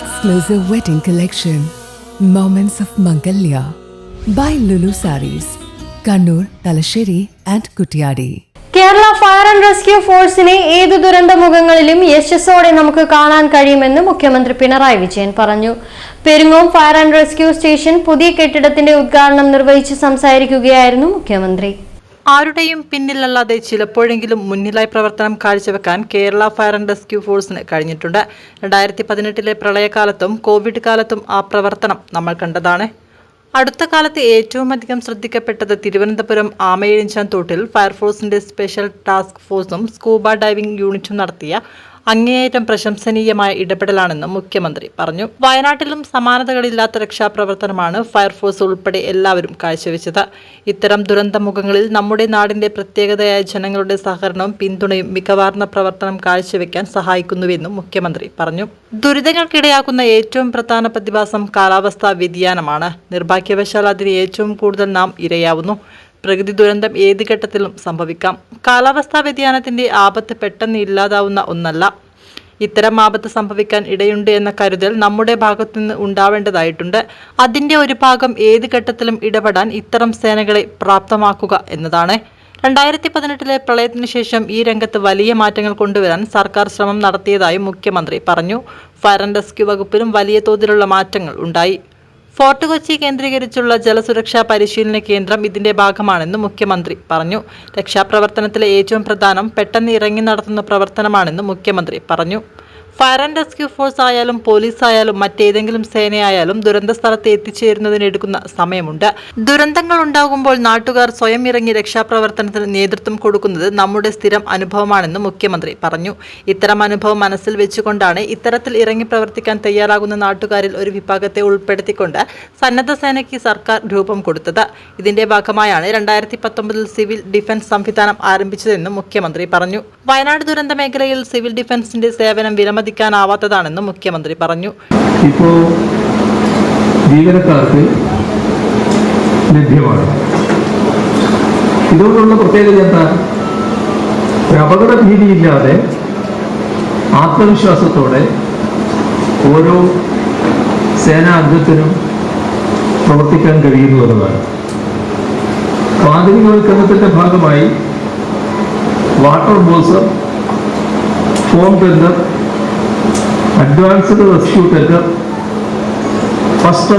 exclusive wedding collection, Moments of Mangalya, by Lulu Saris, Kannur, Talasheri, and Kutyadi. Kerala fire and rescue ഫോഴ്സിനെ ഏത് ദുരന്ത മുഖങ്ങളിലും യശസ്സോടെ നമുക്ക് കാണാൻ കഴിയുമെന്ന് മുഖ്യമന്ത്രി പിണറായി വിജയൻ പറഞ്ഞു. Perungome fire and rescue station പുതിയ കെട്ടിടത്തിന്റെ ഉദ്ഘാടനം നിർവഹിച്ച് സംസാരിക്കുകയായിരുന്നു മുഖ്യമന്ത്രി. ആരുടെയും പിന്നിലല്ലാതെ ചിലപ്പോഴെങ്കിലും മുന്നിലായി പ്രവർത്തനം കാഴ്ചവെക്കാൻ കേരള ഫയർ ആൻഡ് റെസ്ക്യൂ ഫോഴ്സിന് കഴിഞ്ഞിട്ടുണ്ട്. രണ്ടായിരത്തി പതിനെട്ടിലെ പ്രളയകാലത്തും കോവിഡ് കാലത്തും ആ പ്രവർത്തനം നമ്മൾ കണ്ടതാണ്. അടുത്ത കാലത്ത് ഏറ്റവും അധികം ശ്രദ്ധിക്കപ്പെട്ടത് തിരുവനന്തപുരം ആമയിഴിഞ്ചാൻ തോട്ടിൽ ഫയർഫോഴ്സിന്റെ സ്പെഷ്യൽ ടാസ്ക് ഫോഴ്സും സ്കൂബ ഡൈവിംഗ് യൂണിറ്റും നടത്തിയ അങ്ങേയറ്റം പ്രശംസനീയമായ ഇടപെടലാണെന്ന് മുഖ്യമന്ത്രി പറഞ്ഞു. വയനാട്ടിലും സമാനതകളില്ലാത്ത രക്ഷാപ്രവർത്തനമാണ് ഫയർഫോഴ്സ് ഉൾപ്പെടെ എല്ലാവരും കാഴ്ചവെച്ചത്. ഇത്തരം ദുരന്തമുഖങ്ങളിൽ നമ്മുടെ നാടിന്റെ പ്രത്യേകതയായ ജനങ്ങളുടെ സഹകരണവും പിന്തുണയും മികവാർന്ന പ്രവർത്തനം കാഴ്ചവെക്കാൻ സഹായിക്കുന്നുവെന്നും മുഖ്യമന്ത്രി പറഞ്ഞു. ദുരിതങ്ങൾക്കിടയാക്കുന്ന ഏറ്റവും പ്രധാന പ്രതിഭാസം കാലാവസ്ഥാ വ്യതിയാനമാണ്. നിർഭാഗ്യവശാൽ അതിന് ഏറ്റവും കൂടുതൽ നാം ഇരയാവുന്നു. പ്രകൃതി ദുരന്തം ഏത് ഘട്ടത്തിലും സംഭവിക്കാം. കാലാവസ്ഥാ വ്യതിയാനത്തിന്റെ ആപത്ത് പെട്ടെന്ന് ഇല്ലാതാവുന്ന ഒന്നല്ല. ഇത്തരം ആപത്ത് സംഭവിക്കാൻ ഇടയുണ്ട് എന്ന കരുതൽ നമ്മുടെ ഭാഗത്തുനിന്ന് ഉണ്ടാവേണ്ടതായിട്ടുണ്ട്. അതിന്റെ ഒരു ഭാഗം ഏത് ഘട്ടത്തിലും ഇടപെടാൻ ഇത്തരം സേനകളെ പ്രാപ്തമാക്കുക എന്നതാണ്. രണ്ടായിരത്തി പതിനെട്ടിലെ പ്രളയത്തിന് ശേഷം ഈ രംഗത്ത് വലിയ മാറ്റങ്ങൾ കൊണ്ടുവരാൻ സർക്കാർ ശ്രമം നടത്തിയതായും മുഖ്യമന്ത്രി പറഞ്ഞു. ഫയർ ആൻഡ് റെസ്ക്യൂ വകുപ്പിലും വലിയ തോതിലുള്ള മാറ്റങ്ങൾ ഉണ്ടായി. ഫോർട്ട് കൊച്ചി കേന്ദ്രീകരിച്ചുള്ള ജലസുരക്ഷാ പരിശീലന കേന്ദ്രം ഇതിന്റെ ഭാഗമാണെന്ന് മുഖ്യമന്ത്രി പറഞ്ഞു. രക്ഷാപ്രവർത്തനത്തിലെ ഏറ്റവും പ്രധാനം പെട്ടെന്ന് ഇറങ്ങി നടത്തുന്ന പ്രവർത്തനമാണെന്ന് മുഖ്യമന്ത്രി പറഞ്ഞു. ഫയർ ആൻഡ് റെസ്ക്യൂ ഫോഴ്സ് ആയാലും പോലീസ് ആയാലും മറ്റേതെങ്കിലും സേനയായാലും ദുരന്ത സ്ഥലത്ത് എത്തിച്ചേരുന്നതിന് എടുക്കുന്ന സമയമുണ്ട്. ദുരന്തങ്ങൾ ഉണ്ടാകുമ്പോൾ നാട്ടുകാർ സ്വയം ഇറങ്ങി രക്ഷാപ്രവർത്തനത്തിന് നേതൃത്വം കൊടുക്കുന്നത് നമ്മുടെ സ്ഥിരം അനുഭവമാണെന്ന് മുഖ്യമന്ത്രി പറഞ്ഞു. ഇത്തരം അനുഭവം മനസ്സിൽ വെച്ചുകൊണ്ടാണ് ഇത്തരത്തിൽ ഇറങ്ങി പ്രവർത്തിക്കാൻ തയ്യാറാകുന്ന നാട്ടുകാരിൽ ഒരു വിഭാഗത്തെ ഉൾപ്പെടുത്തിക്കൊണ്ട് സന്നദ്ധ സേനയ്ക്ക് സർക്കാർ രൂപം കൊടുത്തത്. ഇതിന്റെ ഭാഗമായാണ് രണ്ടായിരത്തി പത്തൊമ്പതിൽ സിവിൽ ഡിഫൻസ് സംവിധാനം ആരംഭിച്ചതെന്നും മുഖ്യമന്ത്രി പറഞ്ഞു. വയനാട് ദുരന്ത മേഖലയിൽ സിവിൽ ഡിഫൻസിന്റെ സേവനം വിലമതിക്കാനാവാത്തതാണെന്നും മുഖ്യമന്ത്രി പറഞ്ഞു. ഇപ്പോൾ ജീവനക്കാർക്ക് ലഭ്യമാണ്. ഇതുകൊണ്ടുള്ള പ്രത്യേകത എന്താ? ഒരു അപകട ഭീതിയില്ലാതെ ആത്മവിശ്വാസത്തോടെ ഓരോ സേനാ അംഗത്തിനും പ്രവർത്തിക്കാൻ കഴിയുന്നു എന്നതാണ്. ആധുനികവൽക്കരണത്തിന്റെ ഭാഗമായി water bowser foam tender advanced rescue first